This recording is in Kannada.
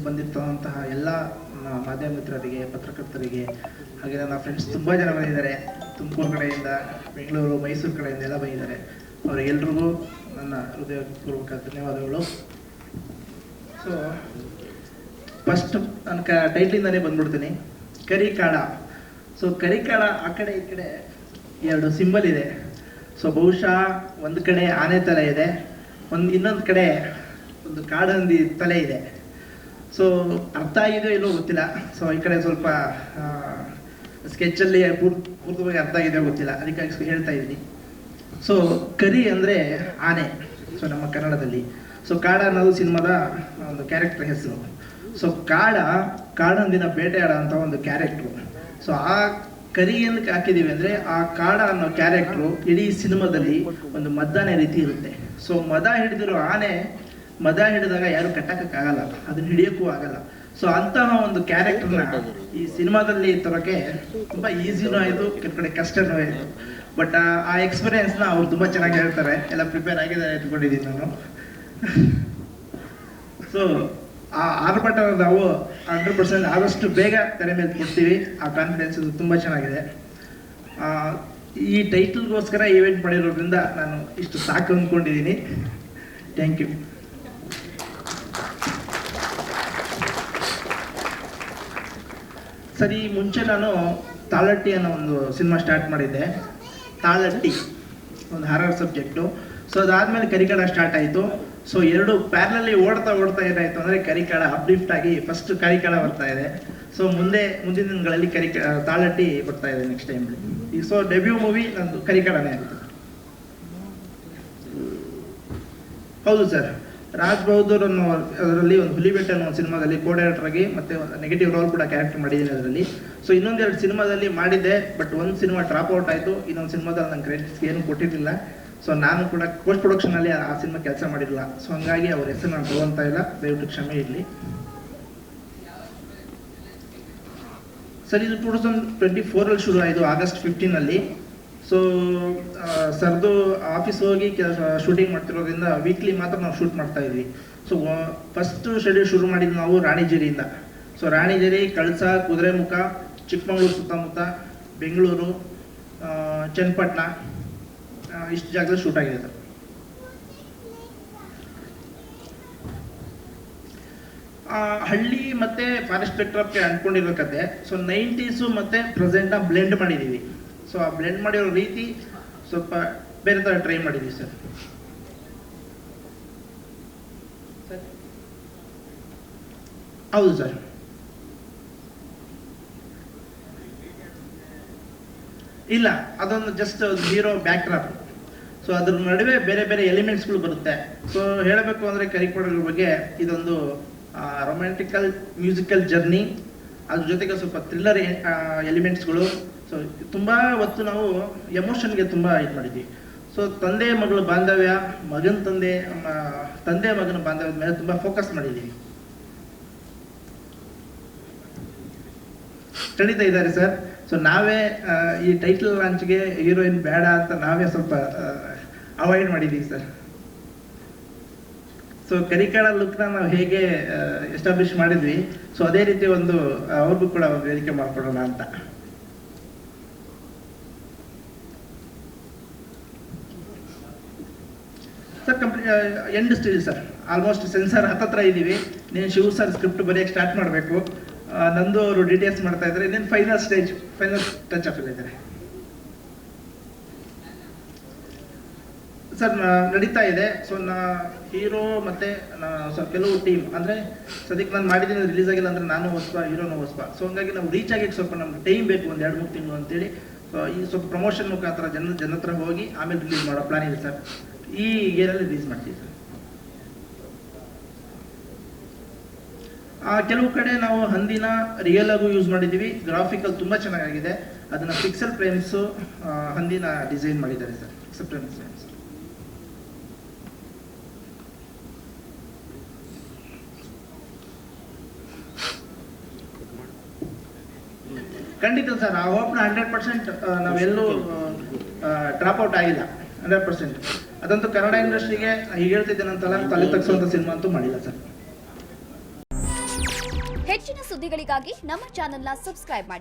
ಬಂದಿರ್ತಂತಹ ಎಲ್ಲ ಮಾಧ್ಯಮ ಮಿತ್ರರಿಗೆ ಪತ್ರಕರ್ತರಿಗೆ ಹಾಗೆ ನನ್ನ ಫ್ರೆಂಡ್ಸ್ ತುಂಬ ಜನ ಬಂದಿದ್ದಾರೆ. ತುಮಕೂರು ಕಡೆಯಿಂದ, ಬೆಂಗಳೂರು, ಮೈಸೂರು ಕಡೆಯಿಂದ ಎಲ್ಲ ಬಂದಿದ್ದಾರೆ. ಅವರಿಗೆಲ್ರಿಗೂ ನನ್ನ ಹೃದಯಪೂರ್ವಕ ಧನ್ಯವಾದಗಳು. ಸೊ ಫಸ್ಟ್ ನನ್ನ ಕ ಟೈಟ್ಲಿಂದನೇ ಬಂದ್ಬಿಡ್ತೀನಿ. ಕರಿಕಾಳ. ಸೊ ಕರಿಕಾಳ ಆ ಕಡೆ ಈ ಕಡೆ ಎರಡು ಸಿಂಬಲ್ ಇದೆ. ಸೊ ಬಹುಶಃ ಒಂದು ಕಡೆ ಆನೆ ತಲೆ ಇದೆ. ಒಂದು ಇನ್ನೊಂದು ಕಡೆ ಒಂದು ಕಾಡಂದಿ ತಲೆ ಇದೆ. ಸೊ ಅರ್ಥ ಆಗಿದೆಯೋ ಇಲ್ಲೋ ಗೊತ್ತಿಲ್ಲ. ಸೊ ಈ ಕಡೆ ಸ್ವಲ್ಪ ಸ್ಕೆಚ್ ಅಲ್ಲಿ ಪೂರ್ತಿಯಾಗಿ ಅರ್ಥ ಆಗಿದೆಯೋ ಗೊತ್ತಿಲ್ಲ. ಅದಕ್ಕಾಗಿ ಹೇಳ್ತಾ ಇದ್ದೀನಿ. ಸೊ ಕರಿ ಅಂದರೆ ಆನೆ. ಸೊ ನಮ್ಮ ಕನ್ನಡದಲ್ಲಿ. ಸೊ ಕಾಡ ಅನ್ನೋದು ಸಿನಿಮಾದ ಒಂದು ಕ್ಯಾರೆಕ್ಟರ್ ಹೆಸರು. ಸೊ ಕಾಡ, ಕಾಡಂದಿನ ಬೇಟೆಯಾಡ ಅಂತ ಒಂದು ಕ್ಯಾರೆಕ್ಟ್ರು ಸೊ ಆ ಕರಿ ಏನಕ್ಕೆ ಹಾಕಿದೀವಿ ಅಂದರೆ ಆ ಕಾಡ ಅನ್ನೋ ಕ್ಯಾರೆಕ್ಟ್ರು ಇಡೀ ಸಿನಿಮಾದಲ್ಲಿ ಒಂದು ಮದ್ದಾನೆ ರೀತಿ ಇರುತ್ತೆ. ಸೊ ಮದ ಹಿಡಿದಿರೋ ಆನೆ ಮದ ಹಿಡಿದಾಗ ಯಾರು ಕಟ್ಟಕ್ಕಾಗಲ್ಲ ಅದನ್ನ ಹಿಡಿಯೋಕ್ಕೂ ಆಗಲ್ಲ. ಸೊ ಅಂತಹ ಒಂದು ಕ್ಯಾರೆಕ್ಟರ್ನ ಈ ಸಿನಿಮಾದಲ್ಲಿ ತರೋಕೆ ತುಂಬಾ ಈಸಿನೂ ಆಯಿತು ಕೆಲ ಕಡೆ ಕಷ್ಟನೂ ಆಯಿತು ಬಟ್ ಆ ಎಕ್ಸ್ಪೀರಿಯನ್ಸ್ನ ಅವ್ರು ತುಂಬ ಚೆನ್ನಾಗಿ ಹೇಳ್ತಾರೆ. ಎಲ್ಲ ಪ್ರಿಪೇರ್ ಆಗಿದ್ದಾರೆ ಇಟ್ಕೊಂಡಿದ್ದೀನಿ ನಾನು. ಸೊ ಆ ಆರ್ಭಟ ನಾವು ಹಂಡ್ರೆಡ್ ಪರ್ಸೆಂಟ್ ಆದಷ್ಟು ಬೇಗ ತೆರೆ ಮೇಲೆ ಕೊಡ್ತೀವಿ. ಆ ಕಾನ್ಫಿಡೆನ್ಸ್ ತುಂಬಾ ತುಂಬ ಚೆನ್ನಾಗಿದೆ. ಆ, ಈ ಟೈಟಲ್ಗೋಸ್ಕರ ಇವೆಂಟ್ ಮಾಡಿರೋದ್ರಿಂದ ನಾನು ಇಷ್ಟು ಸಾಕು ಅಂದ್ಕೊಂಡಿದ್ದೀನಿ ಥ್ಯಾಂಕ್ ಯು ಸರಿ, ಮುಂಚೆ ನಾನು ತಾಳಟ್ಟಿ ಅನ್ನೋ ಒಂದು ಸಿನಿಮಾ ಸ್ಟಾರ್ಟ್ ಮಾಡಿದ್ದೆ. ತಾಳಟ್ಟಿ, ಒಂದು ಹಾರರ್ ಸಬ್ಜೆಕ್ಟು ಸೊ ಅದಾದಮೇಲೆ ಕರಿಕಳ ಸ್ಟಾರ್ಟ್ ಆಯಿತು. ಸೊ ಎರಡು ಪ್ಯಾರಲಲ್ಲಿ ಓಡ್ತಾ ಓಡ್ತಾ ಏನಾಯಿತು ಅಂದರೆ ಕರಿಕಳ ಅಪ್ಲಿಫ್ಟ್ ಆಗಿ ಫಸ್ಟ್ ಕರಿಕಳ ಬರ್ತಾ ಇದೆ. ಸೊ ಮುಂದೆ, ಮುಂದಿನ ದಿನಗಳಲ್ಲಿ ಕರಿಕ, ತಾಳಟ್ಟಿ ಬರ್ತಾ ಇದೆ ನೆಕ್ಸ್ಟ್ ಟೈಮಲ್ಲಿ ಈಗ ಸೊ ಡೆಬ್ಯೂ ಮೂವಿ ನಂದು ಕರಿಕಳನೇ ಆಗುತ್ತೆ ಹೌದು ಸರ್ ರಾಜ್ ಬಹದ್ದೂರ್ ಅನ್ನೋ ಅದರಲ್ಲಿ ಒಂದು ಹುಲಿಬೆಟ್ಟ ಅನ್ನೋ ಒಂದು ಸಿನಿಮಾದಲ್ಲಿ ಕೋ ಡೈರೆಕ್ಟರ್ ಆಗಿ ಮತ್ತೆ ನೆಗೆಟಿವ್ ರೋಲ್ ಕೂಡ ಕ್ಯಾರೆಕ್ಟರ್ ಮಾಡಿದ್ದೀನಿ ಅದರಲ್ಲಿ. ಸೊ ಇನ್ನೊಂದೆರಡು ಸಿನಿಮಾದಲ್ಲಿ ಮಾಡಿದ್ದೆ ಬಟ್ ಒಂದು ಸಿನಿಮಾ ಡ್ರಾಪ್ ಔಟ್ ಆಯಿತು. ಇನ್ನೊಂದು ಸಿನಿಮಾದಲ್ಲಿ ನಂಗೆ ಕ್ರೆಡಿಟ್ಸ್ ಏನು ಕೊಟ್ಟಿರಲಿಲ್ಲ. ಸೊ ನಾನು ಕೂಡ ಪೋಸ್ಟ್ ಪ್ರೊಡಕ್ಷನಲ್ಲಿ ಆ ಸಿನಿಮಾ ಕೆಲಸ ಮಾಡಿರಲಿಲ್ಲ. ಸೊ ಹಂಗಾಗಿ ಅವ್ರ ಹೆಸರು ನಾನು ತಗೊಂತ ಇಲ್ಲ. ದಯವಿಟ್ಟು ಕ್ಷಮೆ ಇರಲಿ. ಸರ್, ಇದು ಟೂ ತೌಸಂಡ್ ಟ್ವೆಂಟಿ ಫೋರಲ್ಲಿ ಶುರು ಆಯಿತು, ಆಗಸ್ಟ್ ಫಿಫ್ಟೀನಲ್ಲಿ ಸೊ ಸರ್ದು ಆಫೀಸ್ ಹೋಗಿ ಶೂಟಿಂಗ್ ಮಾಡ್ತಿರೋದ್ರಿಂದ ವೀಕ್ಲಿ ಮಾತ್ರ ನಾವು ಶೂಟ್ ಮಾಡ್ತಾ ಇದ್ವಿ. ಸೊ ಫಸ್ಟ್ ಶೆಡ್ಯೂಲ್ ಶುರು ಮಾಡಿದ್ದು ನಾವು ರಾಣಿಜೇರಿಯಿಂದ. ಸೊ ರಾಣಿಜೇರಿ, ಕಳಸ, ಕುದುರೆಮುಖ, ಚಿಕ್ಕಮಗಳೂರು ಸುತ್ತಮುತ್ತ, ಬೆಂಗಳೂರು ಚನ್ನಪಟ್ಟಣ ಇಷ್ಟು ಜಾಗದಲ್ಲಿ ಶೂಟ್ ಆಗಿದೆ ಸರ್ ಹಳ್ಳಿ ಮತ್ತೆ ಫಾರೆಸ್ಟ್ ಬೆಕ್ಟ್ರಪ್ಗೆ ಅಂದ್ಕೊಂಡಿರೋ ಕತೆ. ಸೊ ನೈಂಟೀಸು ಮತ್ತೆ ಪ್ರೆಸೆಂಟ್ನ ಬ್ಲೆಂಡ್ ಮಾಡಿದ್ದೀವಿ ಸೊ ಆ ಬ್ಲೆಂಡ್ ಮಾಡಿರೋ ರೀತಿ ಸ್ವಲ್ಪ ಬೇರೆ ಥರ ಟ್ರೈ ಮಾಡಿದ್ದೀವಿ ಸರ್ ಹೌದು ಸರ್ ಇಲ್ಲ, ಅದೊಂದು just zero backdrop so ಅದ್ರ ನಡುವೆ ಬೇರೆ ಬೇರೆ ಎಲಿಮೆಂಟ್ಸ್ಗಳು ಬರುತ್ತೆ. ಸೊ ಹೇಳಬೇಕು ಅಂದರೆ ಕರಿಕೋಡಗಳ ಬಗ್ಗೆ ಇದೊಂದು ರೊಮ್ಯಾಂಟಿಕಲ್ ಮ್ಯೂಸಿಕಲ್ ಜರ್ನಿ ಅದ್ರ ಜೊತೆಗೆ ಸ್ವಲ್ಪ ಥ್ರಿಲ್ಲರ್ ಎಲಿಮೆಂಟ್ಸ್ಗಳು ಸೊ ತುಂಬ ಹೊತ್ತು ನಾವು ಎಮೋಷನ್ಗೆ ತುಂಬ ಇದು ಮಾಡಿದ್ವಿ. ಸೊ ತಂದೆ, ಮಗಳ, ಬಾಂಧವ್ಯ, ಮಗನ, ತಂದೆ ತಂದೆ, ಮಗನ, ಬಾಂಧವ್ಯದ ಮೇಲೆ ತುಂಬ ಫೋಕಸ್ ಮಾಡಿದ್ದೀವಿ ಖಂಡಿತ ಇದ್ದಾರೆ ಸರ್ ಸೊ ನಾವೇ ಈ ಟೈಟಲ್ ಲಾಂಚ್ಗೆ ಹೀರೋಯಿನ್ ಬೇಡ ಅಂತ ನಾವೇ ಸ್ವಲ್ಪ ಅವಾಯ್ಡ್ ಮಾಡಿದ್ದೀವಿ ಸರ್ ಸೊ ಕರಿಕಾಳ ಲುಕ್ನ ನಾವು ಹೇಗೆ ಎಸ್ಟಾಬ್ಲಿಷ್ ಮಾಡಿದ್ವಿ. ಸೊ ಅದೇ ರೀತಿ ಒಂದು ಅವ್ರಿಗೂ ಕೂಡ ವೇದಿಕೆ ಮಾಡ್ಕೊಡೋಣ ಅಂತ. Sir, complete end stage sir. Almost censor ಹತ್ತತ್ರ ಇದ್ದೀವಿ. ನೀನು ಶಿವ ಸರ್ ಸ್ಕ್ರಿಪ್ಟ್ ಬರೆಯೋಕ್ಕೆ ಸ್ಟಾರ್ಟ್ ಮಾಡಬೇಕು. ನಂದು ಅವರು ಡೀಟೇಲ್ಸ್ ಮಾಡ್ತಾ ಇದ್ದಾರೆ. ಇನ್ನೇನು final stage final touch up ಇದ್ದಾರೆ ಸರ್ ನಡೀತಾ ಇದೆ. ಸೊ ನಾ, ಹೀರೋ ಮತ್ತೆ, ನಾ- ಸೊ ಕೆಲವು ಟೀಮ್ ಅಂದರೆ ಸದ್ಯಕ್ಕೆ ನಾನು ಮಾಡಿದ್ದೀನಿ ರಿಲೀಸ್ ಆಗಿಲ್ಲ ಅಂದರೆ ನಾನು ಹೊಸ್ಪ ಹೀರೋನು ಹೊಸ್ಪ ಸೊ ಹಂಗಾಗಿ ನಾವು ರೀಚ್ ಆಗಿ ಸ್ವಲ್ಪ ನಮ್ಗೆ ಟೈಮ್ ಬೇಕು, ಒಂದು ಎರಡು, ಮೂರು ತಿಂಗಳು ಅಂತೇಳಿ. ಈ ಸ್ವಲ್ಪ ಪ್ರಮೋಷನ್ ಮುಖಾಂತರ ಜನ ಜನ ಹತ್ರ ಹೋಗಿ, ಆಮೇಲೆ ರಿಲೀಸ್ ಮಾಡೋ ಪ್ಲಾನ್ ಇದೆ ಸರ್. ಈ ಇಯರಲ್ಲಿ ರಿಲೀಸ್ ಮಾಡ್ತೀವಿ ಸರ್. ಕೆಲವು ಕಡೆ ನಾವು ಹಂದಿನ ರಿಯಲ್ ಆಗು ಯೂಸ್ ಮಾಡಿದ್ದೀವಿ. ಗ್ರಾಫಿಕಲ್ ತುಂಬ ಚೆನ್ನಾಗಿದೆ ಅದನ್ನ ಪಿಕ್ಸೆಲ್ ಫ್ರೇಮ್ಸು ಹಂದಿನ ಡಿಸೈನ್ ಮಾಡಿದ್ದಾರೆ ಸರ್. ಪಿಕ್ಸೆಲ್ ಫ್ರೇಮ್ಸ್ ಖಂಡಿತ ಸರ್, ಆ ಹೋಪ್ನ ಹಂಡ್ರೆಡ್ ಪರ್ಸೆಂಟ್ ನಾವೆಲ್ಲೂ ಡ್ರಾಪ್ ಔಟ್ ಆಗಿಲ್ಲ. ಹಂಡ್ರೆಡ್ ಪರ್ಸೆಂಟ್ ಅದಂತೂ ಕನ್ನಡ ಇಂಡಸ್ಟ್ರಿಗೆ ಈಗ ಹೇಳ್ತಿದ್ದೇನಂತಲ್ಲ ತಲೆ ತಗ್ಸುವಂತ ಸಿನಿಮಾ ಅಂತೂ ಮಾಡಿಲ್ಲ ಸರ್. ಹೆಚ್ಚಿನ ಸುದ್ದಿಗಳಿಗಾಗಿ ನಮ್ಮ ಚಾನೆಲ್ನ ಸಬ್ಸ್ಕ್ರೈಬ್ ಮಾಡಿ.